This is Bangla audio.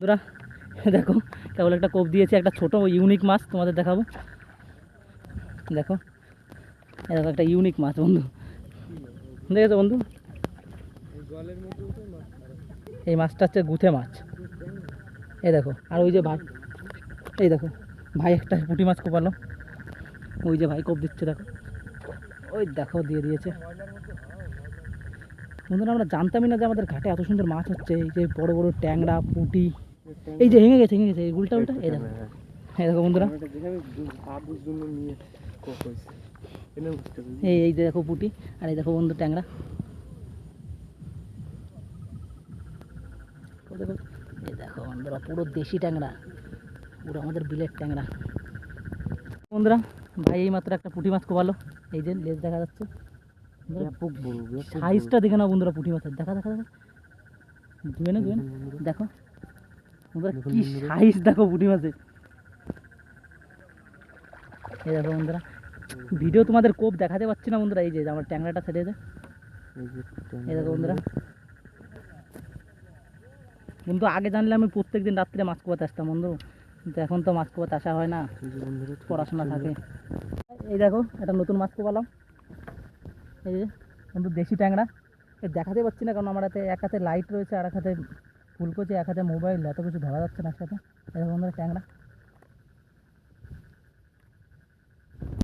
বন্ধুরা, দেখো কেবল একটা কোপ দিয়েছে, একটা ছোট ইউনিক মাছ তোমাদের দেখাবো। দেখো দেখো একটা ইউনিক মাছ বন্ধু। দেখেছ বন্ধু? এই মাছটা হচ্ছে গুথে মাছ। এই দেখো, আর ওই যে ভাই, এই দেখো, ভাই একটা পুঁটি মাছ কোপালো। ওই যে ভাই কোপ দিচ্ছে, দেখো। ওই দেখো, দিয়ে দিয়েছে। বন্ধুরা, আমরা জানতামই না যে আমাদের ঘাটে এত সুন্দর মাছ হচ্ছে। এই যে বড় বড় ট্যাংরা, পুঁটি এই যে ভেঙে গেছে ভেঙে গেছে এই উল্টা উল্টা এই দেখো। এই দেখো বন্ধুরা। এই এই দেখো পুঁটি আর এই দেখো বন্ধু ট্যাংরা। এই দেখো বন্ধুরা পুরো দেশি ট্যাংরা। পুরো আমাদের বিলের ট্যাংরা। বন্ধুরা ভাই এই মাত্র একটা পুঁটি মাছ কোপালো এই যে লেজ দেখা যাচ্ছে। সাইজটা দেখে না বন্ধুরা পুঁটি মাছের। দেখা দেখা দেখা। ধুয়ে না ধুয়ে না। দেখো। বন্ধুরা কি সাইজ দেখো পুঁটি মাছের। এই দেখো বন্ধুরা ভিডিও তোমাদের কোপ দেখাতে পাচ্ছি না বন্ধুরা এই যে আমার ট্যাংরাটা ছেড়ে যায় এই দেখো বন্ধুরা। কিন্তু আগে জানলে আমি প্রত্যেক দিন রাত্রে মাছ কোপাতে আসতাম বন্ধু। কিন্তু এখন তো মাছ কোপাতে আসা হয় না পড়াশোনা থাকে। এই দেখো একটা নতুন মাছ কোপালাম। এই যে বন্ধু দেশি ট্যাংরা। দেখাতে পাচ্ছি না কারণ আমার হাতে এক হাতে লাইট রয়েছে আর এক হাতে ফুলকোচি এক হাতে মোবাইল এত কিছু ধরা যাচ্ছে না একসাথে। দেখো বন্ধুরা ট্যাংরা।